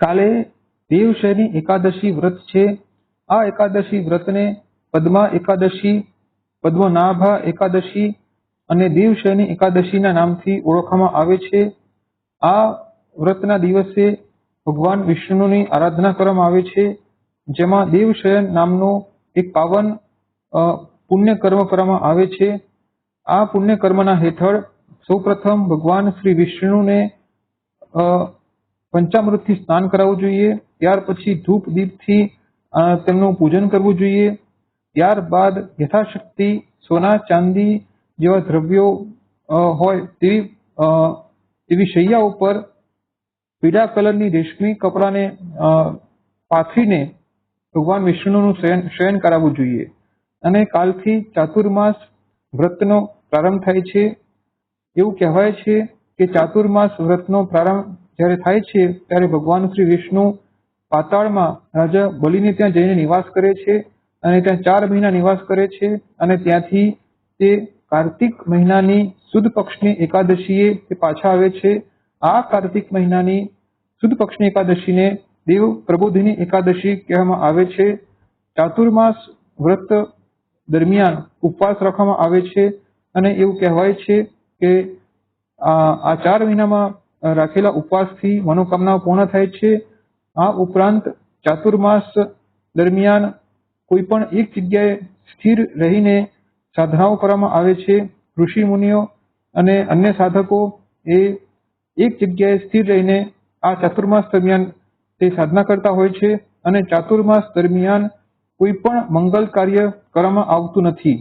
કાલે દેવશયની એકાદશી વ્રત છે. આ એકાદશી વ્રતને પદ્મા એકાદશી, પદ્મનાભા એકાદશી અને દેવશયની એકાદશીના નામથી ઓળખવામાં આવે છે. આ વ્રતના દિવસે ભગવાન વિષ્ણુની આરાધના કરવામાં આવે છે, જેમાં દેવશયન નામનો એક પાવન પુણ્ય કર્મ કરવામાં આવે છે. આ પુણ્ય કર્મના હેઠળ સૌપ્રથમ ભગવાન શ્રી વિષ્ણુને પંચામૃતથી સ્નાન કરાવવું જોઈએ, ત્યાર પછી ધૂપ દીપથી તેમનું પૂજન કરવું જોઈએ. ત્યારબાદ યથાશક્તિ, સોના, ચાંદી જેવા દ્રવ્યો હોય તેવી તેવી શૈયા ઉપર પીળા કલરની રેશમી કપડાને પાથરીને ભગવાન વિષ્ણુનું શયન શયન કરાવવું જોઈએ. અને કાલથી ચાતુર્માસ વ્રતનો પ્રારંભ થાય છે. એવું કહેવાય છે કે ચાતુર્માસ વ્રતનો પ્રારંભ જ્યારે થાય છે, ત્યારે ભગવાન શ્રી વિષ્ણુ પાતાળમાં રાજા બલિને ત્યાં જઈને નિવાસ કરે છે અને ત્યાં ચાર મહિના નિવાસ કરે છે અને ત્યાંથી તે કાર્તિક મહિનાની સુદ પક્ષની એકાદશીએ તે પાછા આવે છે. આ કાર્તિક મહિનાની સુદ પક્ષની એકાદશીને દેવ પ્રબોધિની એકાદશી કહેવામાં આવે છે. ચાતુર્માસ વ્રત દરમિયાન ઉપવાસ રાખવામાં આવે છે અને એવું કહેવાય છે કે આ ચાર મહિનામાં રાખેલા ઉપવાસથી મનોકામનાઓ પૂર્ણ થાય છે. આ ઉપરાંત ચાતુર્માસ દરમિયાન કોઈ પણ એક જગ્યાએ સ્થિર રહીને સાધનાઓ કરવામાં આવે છે. ઋષિ મુનિઓ અને અન્ય સાધકો એ એક જગ્યાએ સ્થિર રહીને આ ચાતુર્માસ દરમિયાન તે સાધના કરતા હોય છે અને ચાતુર્માસ દરમિયાન કોઈ પણ મંગલ કાર્ય કરવામાં આવતું નથી.